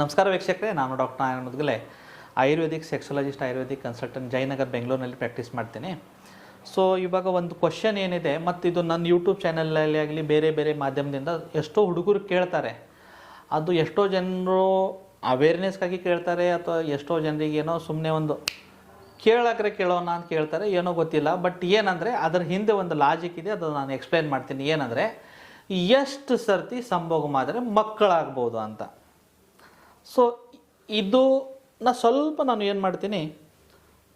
ನಮಸ್ಕಾರ ವೀಕ್ಷಕರೇ, ನಾನು doctor Narayana Mudgale, Ayurvedic sexologist, Ayurvedic consultant Jayanagar ಬೆಂಗಳೂರಿನಲ್ಲಿ ಪ್ರಾಕ್ಟೀಸ್ ಮಾಡ್ತೀನಿ. ಸೊ ಇವಾಗ ಒಂದು ಕ್ವಶನ್ ಏನಿದೆ, ಮತ್ತು ಇದು ನನ್ನ ಯೂಟ್ಯೂಬ್ ಚಾನಲಲ್ಲಿ ಆಗಲಿ, ಬೇರೆ ಬೇರೆ ಮಾಧ್ಯಮದಿಂದ ಎಷ್ಟೋ ಹುಡುಗರು ಕೇಳ್ತಾರೆ. ಅದು ಎಷ್ಟೋ ಜನರು ಅವೇರ್ನೆಸ್ಗಾಗಿ ಕೇಳ್ತಾರೆ, ಅಥವಾ ಎಷ್ಟೋ ಜನರಿಗೆ ಏನೋ ಸುಮ್ಮನೆ ಒಂದು ಕೇಳಕ್ರೆ ಕೇಳೋಣ ಅಂತ ಕೇಳ್ತಾರೆ, ಏನೋ ಗೊತ್ತಿಲ್ಲ. ಬಟ್ ಏನಂದರೆ, ಅದರ ಹಿಂದೆ ಒಂದು ಲಾಜಿಕ್ ಇದೆ ಅದು ನಾನು ಎಕ್ಸ್ಪ್ಲೈನ್ ಮಾಡ್ತೀನಿ. ಏನಂದರೆ, ಎಷ್ಟು ಸರ್ತಿ ಸಂಭೋಗ ಮಾಡಿದ್ರೆ ಮಕ್ಕಳಾಗ್ಬೋದು ಅಂತ. ಸೊ ಇದು ನಾ ಸ್ವಲ್ಪ ನಾನು ಏನು ಮಾಡ್ತೀನಿ?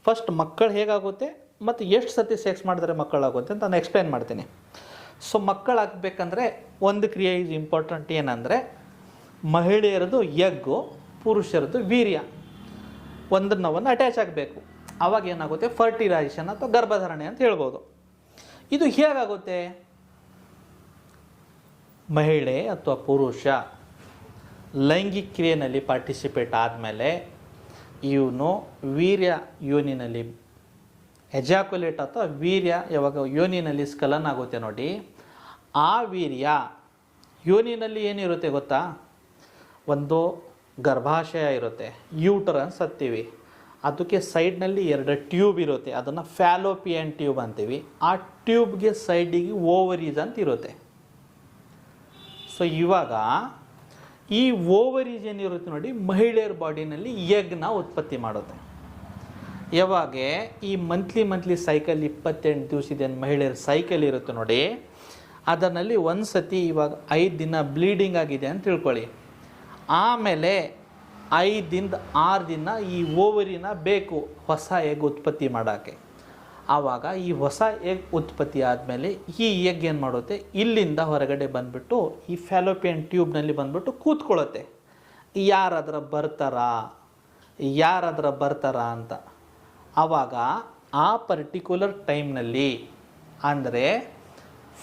ಫಸ್ಟ್ ಮಕ್ಕಳು ಹೇಗಾಗುತ್ತೆ? ಮತ್ತು ಎಷ್ಟು ಸತಿ ಸೆಕ್ಸ್ ಮಾಡಿದ್ರೆ ಮಕ್ಕಳಾಗುತ್ತೆ ಅಂತ ನಾನು ಎಕ್ಸ್ಪ್ಲೈನ್ ಮಾಡ್ತೀನಿ. ಸೊ ಮಕ್ಕಳಾಗಬೇಕಂದ್ರೆ ಒಂದು ಕ್ರಿಯೆ ಈಸ್ ಇಂಪಾರ್ಟೆಂಟ್ ಏನಂದರೆ ಮಹಿಳೆಯರದು ಎಗ್ಗು ಪುರುಷರದು ವೀರ್ಯ. ಒಂದನ್ನ ಒಂದು ಅಟ್ಯಾಚ್ ಆಗಬೇಕು. ಆವಾಗ ಏನಾಗುತ್ತೆ? ಫರ್ಟಿಲೈಸೇಷನ್ ಅಥವಾ ಗರ್ಭಧಾರಣೆ ಅಂತ ಹೇಳ್ಬೋದು. ಇದು ಹೇಗಾಗುತ್ತೆ? ಮಹಿಳೆ ಅಥವಾ ಪುರುಷ ಲೈಂಗಿಕ ಕ್ರಿಯೆಯಲ್ಲಿ ಪಾರ್ಟಿಸಿಪೇಟ್ ಆದಮೇಲೆ ಇವನು ವೀರ್ಯ ಯೋನಿನಲ್ಲಿ ಎಜಾಕ್ಯುಲೇಟ್ ಅಥವಾ ವೀರ್ಯ ಯಾವಾಗ ಯೋನಿನಲ್ಲಿ ಸ್ಕಲನ್ ಆಗುತ್ತೆ ನೋಡಿ. ಆ ವೀರ್ಯ ಯೋನಿನಲ್ಲಿ ಏನಿರುತ್ತೆ ಗೊತ್ತಾ? ಒಂದು ಗರ್ಭಾಶಯ ಇರುತ್ತೆ ಯೂಟರನ್ಸ್ ಹತ್ತೀವಿ. ಅದಕ್ಕೆ ಸೈಡ್ನಲ್ಲಿ ಎರಡು ಟ್ಯೂಬ್ ಇರುತ್ತೆ, ಅದನ್ನು ಫ್ಯಾಲೋಪಿಯನ್ ಟ್ಯೂಬ್ ಅಂತೀವಿ. ಆ ಟ್ಯೂಬ್ಗೆ ಸೈಡಿಗೆ ಓವರೀಸ್ ಅಂತ ಇರುತ್ತೆ. ಸೊ ಇವಾಗ ಈ ಓವರೀಸ್ ಏನಿರುತ್ತೆ ನೋಡಿ, ಮಹಿಳೆಯರ ಬಾಡಿನಲ್ಲಿ ಎಗ್ನ ಉತ್ಪತ್ತಿ ಮಾಡುತ್ತೆ. ಯಾವಾಗ? ಈ ಮಂತ್ಲಿ ಮಂತ್ಲಿ ಸೈಕಲ್ ಇಪ್ಪತ್ತೆಂಟು ಇದೆ ಮಹಿಳೆಯರ ಸೈಕಲ್ ಇರುತ್ತೆ ನೋಡಿ. ಅದರಲ್ಲಿ ಒಂದು ಸತಿ ಇವಾಗ ಐದು ದಿನ ಬ್ಲೀಡಿಂಗ್ ಆಗಿದೆ ಅಂತ ತಿಳ್ಕೊಳ್ಳಿ. ಆಮೇಲೆ ಐದಿಂದ ಆರು ದಿನ ಈ ಓವರಿನ ಬೇಕು, ಹೊಸ ಎಗ್ ಉತ್ಪತ್ತಿ ಮಾಡೋಕ್ಕೆ. ಆವಾಗ ಈ ಹೊಸ ಎಗ್ ಉತ್ಪತ್ತಿ ಆದಮೇಲೆ ಈ ಎಗ್ ಏನು ಮಾಡುತ್ತೆ? ಇಲ್ಲಿಂದ ಹೊರಗಡೆ ಬಂದುಬಿಟ್ಟು ಈ ಫ್ಯಾಲೋಪಿಯನ್ ಟ್ಯೂಬ್ನಲ್ಲಿ ಬಂದುಬಿಟ್ಟು ಕೂತ್ಕೊಳ್ಳುತ್ತೆ. ಯಾರಾದ್ರ ಬರ್ತಾರಾ? ಯಾರಾದ್ರ ಬರ್ತಾರಾ ಅಂತ. ಆವಾಗ ಆ ಪರ್ಟಿಕ್ಯುಲರ್ ಟೈಮ್ನಲ್ಲಿ ಅಂದರೆ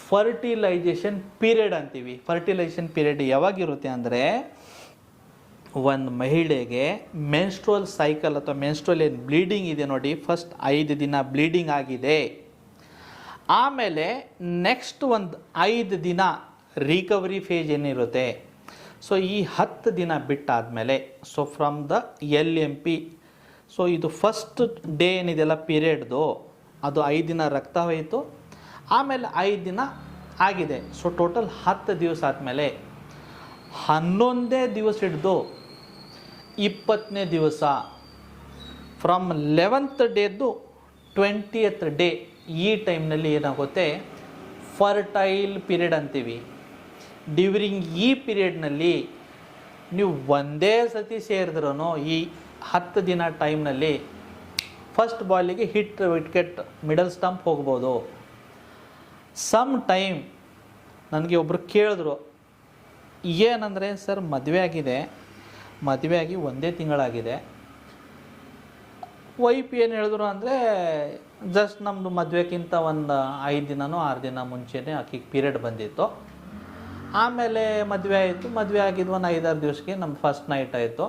ಫರ್ಟಿಲೈಜೇಷನ್ ಪೀರಿಯಡ್ ಅಂತೀವಿ. ಫರ್ಟಿಲೈಜೇಷನ್ ಪೀರಿಯಡ್ ಯಾವಾಗಿರುತ್ತೆ ಅಂದರೆ ಒಂದು ಮಹಿಳೆಗೆ ಮೆನ್ಸ್ಟ್ರೋಲ್ ಸೈಕಲ್ ಅಥವಾ ಮೆನ್ಸ್ಟ್ರೋಲ್ ಏನು ಬ್ಲೀಡಿಂಗ್ ಇದೆ ನೋಡಿ ಫಸ್ಟ್ ಐದು ದಿನ ಬ್ಲೀಡಿಂಗ್ ಆಗಿದೆ. ಆಮೇಲೆ ನೆಕ್ಸ್ಟ್ ಒಂದು ಐದು ದಿನ ರಿಕವರಿ ಫೇಜ್ ಏನಿರುತ್ತೆ? ಸೊ ಈ ಹತ್ತು ದಿನ ಬಿಟ್ಟಾದಮೇಲೆ so from the L M P so ಇದು ಫಸ್ಟ್ ಡೇ ಏನಿದೆಲ್ಲ ಪೀರಿಯಡ್ದು ಅದು ಐದು ದಿನ ರಕ್ತ ಹೋಯಿತು. ಆಮೇಲೆ ಐದು ದಿನ ಆಗಿದೆ. ಸೊ ಟೋಟಲ್ ಹತ್ತು ದಿವಸ ಆದಮೇಲೆ ಹನ್ನೊಂದೇ ದಿವಸ ಹಿಡಿದು ಇಪ್ಪತ್ತನೇ ದಿವಸ. ಫ್ರಮ್ ಲೆವೆಂತ್ ಡೇದು ಟ್ವೆಂಟಿಯತ್ ಡೇ ಈ ಟೈಮ್ನಲ್ಲಿ ಏನಾಗುತ್ತೆ? ಫರ್ಟೈಲ್ ಪೀರಿಯಡ್ ಅಂತೀವಿ. ಡ್ಯೂರಿಂಗ್ ಈ ಪೀರಿಯಡ್ನಲ್ಲಿ ನೀವು ಒಂದೇ ಸತಿ ಸೇರಿದ್ರೂ ಈ ಹತ್ತು ದಿನ ಟೈಮ್ನಲ್ಲಿ ಫಸ್ಟ್ ಬಾಲಿಗೆ ಹಿಟ್ ವಿಕೆಟ್ ಮಿಡಲ್ ಸ್ಟಂಪ್ ಹೋಗ್ಬೋದು. ಸಮ್ ಟೈಮ್ ನನಗೆ ಒಬ್ಬರು ಕೇಳಿದ್ರು ಏನಂದರೆ ಸರ್ ಮದುವೆ ಆಗಿದೆ? ಮದುವೆ ಆಗಿ ಒಂದೇ ತಿಂಗಳಾಗಿದೆ. ವೈಫ್ ಏನು ಹೇಳಿದ್ರು ಅಂದರೆ ಜಸ್ಟ್ ನಮ್ಮದು ಮದುವೆಗಿಂತ ಒಂದು ಐದು ದಿನನೋ ಆರು ದಿನ ಮುಂಚೆನೇ ಆಕೆಗೆ ಪೀರಿಯಡ್ ಬಂದಿತ್ತು. ಆಮೇಲೆ ಮದುವೆ ಆಯಿತು. ಮದುವೆ ಆಗಿದ್ದು ಒಂದು ಐದಾರು ದಿವಸಕ್ಕೆ ನಮ್ಮ ಫಸ್ಟ್ ನೈಟ್ ಆಯಿತು.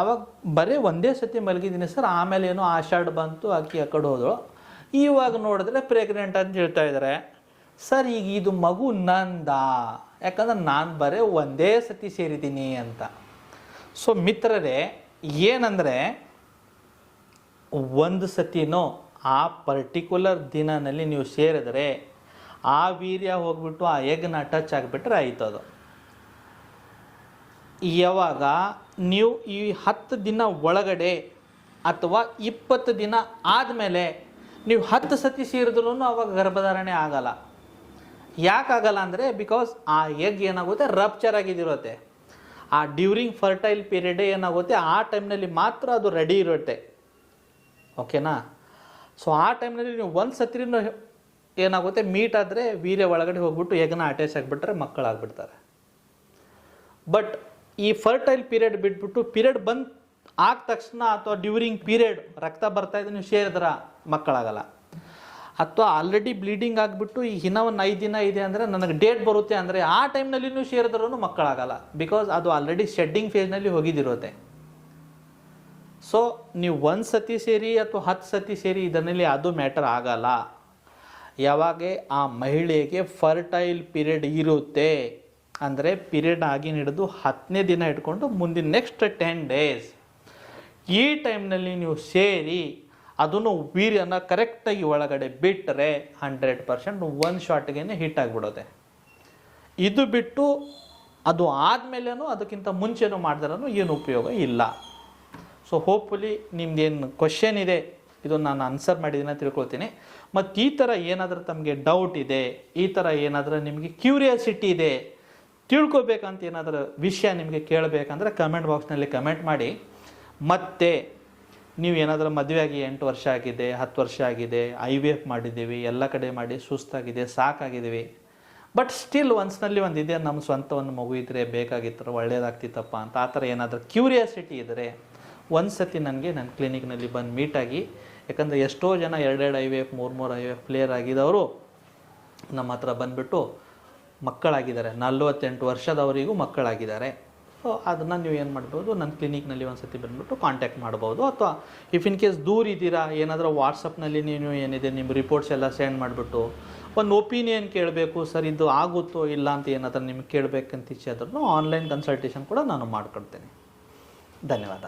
ಆವಾಗ ಬರೀ ಒಂದೇ ಸತಿ ಮಲಗಿದ್ದೀನಿ ಸರ್. ಆಮೇಲೆ ಏನೋ ಆಷಾಢ ಬಂತು, ಆಕೆ ಆ ಕಡೆ ಹೋದಳು. ಇವಾಗ ನೋಡಿದ್ರೆ ಪ್ರೆಗ್ನೆಂಟ್ ಅಂತ ಹೇಳ್ತಾ ಇದ್ದಾರೆ ಸರ್, ಈಗ ಇದು ಮಗು ನಂದ? ಯಾಕಂದ್ರೆ ನಾನು ಬರೇ ಒಂದೇ ಸತಿ ಸೇರಿದ್ದೀನಿ ಅಂತ. ಸೊ ಮಿತ್ರರೇ, ಏನಂದರೆ ಒಂದು ಸತಿನೋ ಆ ಪರ್ಟಿಕ್ಯುಲರ್ ದಿನದಲ್ಲಿ ನೀವು ಸೇರಿದ್ರೆ ಆ ವೀರ್ಯ ಹೋಗ್ಬಿಟ್ಟು ಆ ಎಗ್ನ ಟಚ್ ಆಗಿಬಿಟ್ರೆ ಆಯಿತು ಅದು. ಯಾವಾಗ ನೀವು ಈ ಹತ್ತು ದಿನ ಒಳಗಡೆ ಅಥವಾ ಇಪ್ಪತ್ತು ದಿನ ಆದಮೇಲೆ ನೀವು ಹತ್ತು ಸತಿ ಸೇರಿದ್ರೂ ಅವಾಗ ಗರ್ಭಧಾರಣೆ ಆಗಲ್ಲ. ಯಾಕಾಗಲ್ಲ ಅಂದರೆ ಬಿಕಾಸ್ ಆ ಎಗ್ ಏನಾಗುತ್ತೆ ರಪ್ಚರ್ ಆಗಿದಿರುತ್ತೆ. ಆ ಡ್ಯೂರಿಂಗ್ ಫರ್ಟೈಲ್ ಪೀರಿಯಡೇ ಏನಾಗುತ್ತೆ? ಆ ಟೈಮ್ನಲ್ಲಿ ಮಾತ್ರ ಅದು ರೆಡಿ ಇರುತ್ತೆ. ಓಕೆನಾ ಸೊ ಆ ಟೈಮ್ನಲ್ಲಿ ನೀವು ಒಂದು ಸತಿನ ಏನಾಗುತ್ತೆ? ಮೀಟ್ ಆದರೆ ವೀರ್ಯ ಒಳಗಡೆ ಹೋಗ್ಬಿಟ್ಟು ಎಗ್ನ ಅಟ್ಯಾಚ್ ಆಗಿಬಿಟ್ರೆ ಮಕ್ಕಳಾಗ್ಬಿಡ್ತಾರೆ. ಬಟ್ ಈ ಫರ್ಟೈಲ್ ಪೀರಿಯಡ್ ಬಿಟ್ಬಿಟ್ಟು ಪೀರಿಯಡ್ ಬಂದ ಆದ ತಕ್ಷಣ ಅಥವಾ ಡ್ಯೂರಿಂಗ್ ಪೀರಿಯಡ್ ರಕ್ತ ಬರ್ತಾ ಇದ್ರೆ ನೀವು ಸೇರಿದ್ರ ಮಕ್ಕಳಾಗಲ್ಲ. ಅಥವಾ ಆಲ್ರೆಡಿ ಬ್ಲೀಡಿಂಗ್ ಆಗಿಬಿಟ್ಟು ಈ ಇನ್ನೂ ಒಂದು ಐದು ದಿನ ಇದೆ ಅಂದರೆ ನನಗೆ ಡೇಟ್ ಬರುತ್ತೆ ಅಂದರೆ ಆ ಟೈಮ್ನಲ್ಲಿ ನೀವು ಸೇರಿದ್ರೂ ಮಕ್ಕಳಾಗಲ್ಲ. ಬಿಕಾಸ್ ಅದು ಆಲ್ರೆಡಿ ಶೆಡ್ಡಿಂಗ್ ಫೇಸ್ನಲ್ಲಿ ಹೋಗಿದಿರುತ್ತೆ. ಸೊ ನೀವು ಒಂದು ಸತಿ ಸೇರಿ ಅಥವಾ ಹತ್ತು ಸತಿ ಸೇರಿ ಇದರಲ್ಲಿ ಅದು ಮ್ಯಾಟರ್ ಆಗಲ್ಲ. ಯಾವಾಗ ಆ ಮಹಿಳೆಗೆ ಫರ್ಟೈಲ್ ಪೀರಿಯಡ್ ಇರುತ್ತೆ. ಅಂದರೆ ಪೀರಿಯಡ್ ಆಗಿ ಹಿಡಿದು ಹತ್ತನೇ ದಿನ ಇಟ್ಕೊಂಡು ಮುಂದಿನ ನೆಕ್ಸ್ಟ್ ಟೆನ್ ಡೇಸ್ ಈ ಟೈಮ್ನಲ್ಲಿ ನೀವು ಸೇರಿ ಅದನ್ನು ವೀರ್ಯನ ಕರೆಕ್ಟಾಗಿ ಒಳಗಡೆ ಬಿಟ್ಟರೆ ಹಂಡ್ರೆಡ್ ಪರ್ಸೆಂಟ್ ಒನ್ ಶಾಟ್ಗೆ ಹಿಟ್ ಆಗಿಬಿಡೋದೆ. ಇದು ಬಿಟ್ಟು ಅದು ಆದಮೇಲೇನೂ ಅದಕ್ಕಿಂತ ಮುಂಚೆನೂ ಮಾಡಿದ್ರೂ ಏನು ಉಪಯೋಗ ಇಲ್ಲ. ಸೊ ಹೋಪ್ಫುಲಿ ನಿಮ್ದೇನು ಕ್ವಶನ್ ಇದೆ ಇದು ನಾನು ಆನ್ಸರ್ ಮಾಡಿದ್ದೀನಿ ತಿಳ್ಕೊಳ್ತೀನಿ. ಮತ್ತು ಈ ಥರ ಏನಾದರೂ ತಮಗೆ ಡೌಟ್ ಇದೆ, ಈ ಥರ ಏನಾದರೂ ನಿಮಗೆ ಕ್ಯೂರಿಯಾಸಿಟಿ ಇದೆ, ತಿಳ್ಕೊಬೇಕಂತ ಏನಾದರೂ ವಿಷಯ ನಿಮಗೆ ಕೇಳಬೇಕಂದ್ರೆ ಕಮೆಂಟ್ ಬಾಕ್ಸ್ನಲ್ಲಿ ಕಮೆಂಟ್ ಮಾಡಿ. ಮತ್ತು ನೀವು ಏನಾದರೂ ಮದುವೆಯಾಗಿ ಎಂಟು ವರ್ಷ ಆಗಿದೆ, ಹತ್ತು ವರ್ಷ ಆಗಿದೆ ಐ ವಿ ಎಫ್ ಮಾಡಿದ್ದೀವಿ, ಎಲ್ಲ ಕಡೆ ಮಾಡಿ ಸುಸ್ತಾಗಿದೆ, ಸಾಕಾಗಿದ್ದೀವಿ. ಬಟ್ ಸ್ಟಿಲ್ ಒನ್ಸ್ನಲ್ಲಿ ಒಂದು ಇದೆ ನಮ್ಮ ಸ್ವಂತ ಒಂದು ಮಗು ಇದ್ದರೆ ಬೇಕಾಗಿತ್ತು ಒಳ್ಳೇದಾಗ್ತಿತ್ತಪ್ಪ ಅಂತ. ಆ ಥರ ಏನಾದರೂ ಕ್ಯೂರಿಯಾಸಿಟಿ ಇದ್ದರೆ ಒಂದು ಸತಿ ನನಗೆ ನನ್ನ ಕ್ಲಿನಿಕ್ನಲ್ಲಿ ಬಂದು ಮೀಟಾಗಿ ಯಾಕಂದರೆ ಎಷ್ಟೋ ಜನ ಎರಡೆರಡು ಐ ವಿ ಎಫ್ ಮೂರು ಮೂರು ಐ ವಿ ಎಫ್ ಪ್ಲೇಯರ್ ಆಗಿದ್ದವರು ನಮ್ಮ ಹತ್ರ ಬಂದುಬಿಟ್ಟು ಮಕ್ಕಳಾಗಿದ್ದಾರೆ. ನಲ್ವತ್ತೆಂಟು ವರ್ಷದವರಿಗೂ ಮಕ್ಕಳಾಗಿದ್ದಾರೆ. ಅದನ್ನು ನೀವು ಏನು ಮಾಡ್ಬೋದು? ನನ್ನ ಕ್ಲಿನಿಕ್ನಲ್ಲಿ ಒಂದು ಸತಿ ಬಂದುಬಿಟ್ಟು ಕಾಂಟ್ಯಾಕ್ಟ್ ಮಾಡ್ಬೋದು. ಅಥವಾ ಇಫ್ ಇನ್ ಕೇಸ್ ದೂರ ಇದ್ದೀರಾ, ಏನಾದರೂ ವಾಟ್ಸಪ್ನಲ್ಲಿ ನೀವು ಏನಿದೆ ನಿಮ್ಮ ರಿಪೋರ್ಟ್ಸ್ ಎಲ್ಲ ಸೆಂಡ್ ಮಾಡಿಬಿಟ್ಟು ಒಂದು ಒಪಿನಿಯನ್ ಕೇಳಬೇಕು, ಸರ್ ಇದು ಆಗುತ್ತೋ ಇಲ್ಲ ಅಂತ ಏನಾದರೂ ನಿಮ್ಗೆ ಕೇಳಬೇಕಂತ ಇಚ್ಛೆ ಆದ್ರೂ ಆನ್ಲೈನ್ ಕನ್ಸಲ್ಟೇಷನ್ ಕೂಡ ನಾನು ಮಾಡ್ಕೊಡ್ತೇನೆ. ಧನ್ಯವಾದ.